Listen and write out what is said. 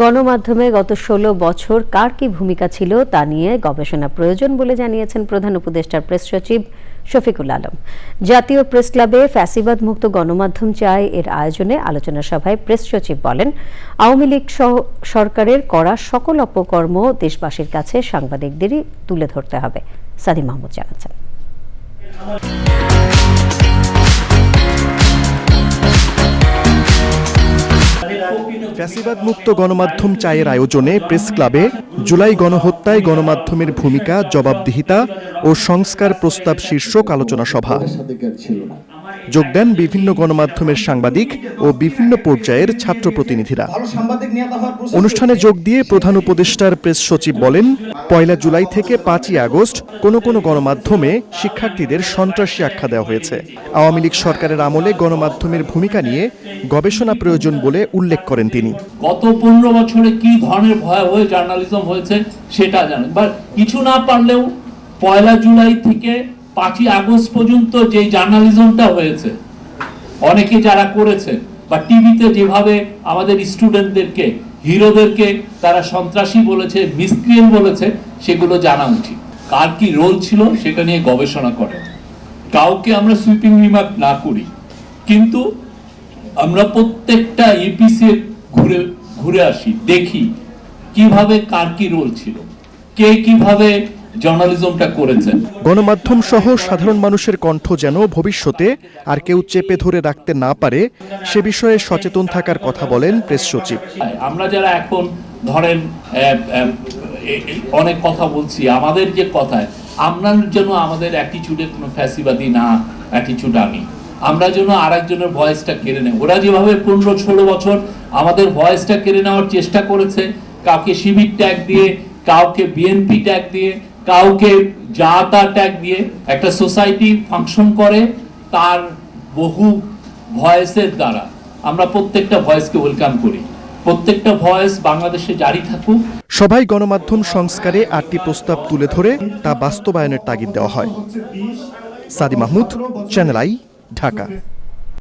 গণমাধ্যমে গত ষোলো বছর কার কি ভূমিকা ছিল তা নিয়ে গবেষণা প্রয়োজন বলে জানিয়েছেন প্রধান উপদেষ্টার প্রেস সচিব শফিকুল আলম। জাতীয় প্রেস ক্লাবে ফ্যাসিবাদ মুক্ত গণমাধ্যম চায় এর আয়োজনে আলোচনা সভায় প্রেস সচিব বলেন, আওয়ামী লীগ সরকারের করা সকল অপকর্ম দেশবাসীর কাছে সাংবাদিকদেরই তুলে ধরতে হবে সাদি মাহমুদ জানাচ্ছেন। ফ্যাসিবাদ মুক্ত গণমাধ্যম চায়ের আয়োজনে প্রেস ক্লাবে জুলাই গণহত্যায় গণমাধ্যমের ভূমিকা, জবাবদিহিতা ও সংস্কার প্রস্তাব শীর্ষক আলোচনা সভা। যোগ দেন বিভিন্ন গণমাধ্যমের সাংবাদিক ও বিভিন্ন পর্যায়ের ছাত্র প্রতিনিধিরা অনুষ্ঠানে যোগ দিয়ে প্রধান উপদেষ্টার প্রেস সচিব বলেন, পয়লা জুলাই থেকে পাঁচই আগস্ট কোনো কোনো গণমাধ্যমে শিক্ষার্থীদের সন্ত্রাসী আখ্যা দেওয়া হয়েছে। আওয়ামী লীগ সরকারের আমলে গণমাধ্যমের ভূমিকা নিয়ে গবেষণা প্রয়োজন বলে উল্লেখ করেন তিনি। গত পনেরো বছরে কি ধরনের ভয়াবহ জার্নালিজম হয়েছে সেটা জানেন। বা কিছু না পারলেও পয়লা জুলাই থেকে পাঁচই আগস্ট পর্যন্ত যে জার্নালিজমটা হয়েছে, অনেকে যারা করেছে বা টিভিতে যেভাবে আমাদের স্টুডেন্টদেরকে, হিরোদেরকে তারা সন্ত্রাসী বলেছে, মিসক্রিয়েন্ট বলেছে, সেগুলো জানা উচিত। কার কি রোল ছিল সেটা নিয়ে গবেষণা করে কাউকে আমরা সুইপিং রিমার্ক না করি। কিন্তু আমরা প্রত্যেকটা ইপিসি ঘুরে ঘুরে আসি, দেখি কীভাবে কার কি রোল ছিল, কে কীভাবে জার্নালিজমটা করেছেন। গণমাধ্যম সহ সাধারণ মানুষের কণ্ঠ যেন ভবিষ্যতে আর কেউ চেপে ধরে রাখতে না পারে সে বিষয়ে সচেতন থাকার কথা বলেন প্রেস সচিব। আমরা যারা এখন ধরেন অনেক কথা বলছি আমাদের যে কথায় আমরা যেন আমাদের অ্যাটিচিউডে কোনো ফ্যাসিবাদী না অ্যাটিচিউড আনি আমরা যেন আরেকজনের ভয়েসটা কেড়ে নেই। ওরা যেভাবে পনেরো ষোলো বছর আমাদের ভয়েসটা কেড়ে নেওয়ার চেষ্টা করেছে কাউকে শিবির ট্যাগ দিয়ে কাউকে বিএনপি ট্যাগ দিয়ে কাউকে যা তা ট্যাগ দিয়ে একটা সোসাইটি ফাংশন করে, তার বহু ভয়েসের দ্বারা আমরা প্রত্যেকটা ভয়েসকে ওয়েলকাম করি। প্রত্যেকটা ভয়েস বাংলাদেশে জারি থাকুক। সবাই গণমাধ্যম সংস্কারে আটটি প্রস্তাব তুলে ধরে তা বাস্তবায়নের তাগিদ দেওয়া হয়। Sadi Mahmud channel I, Dhaka.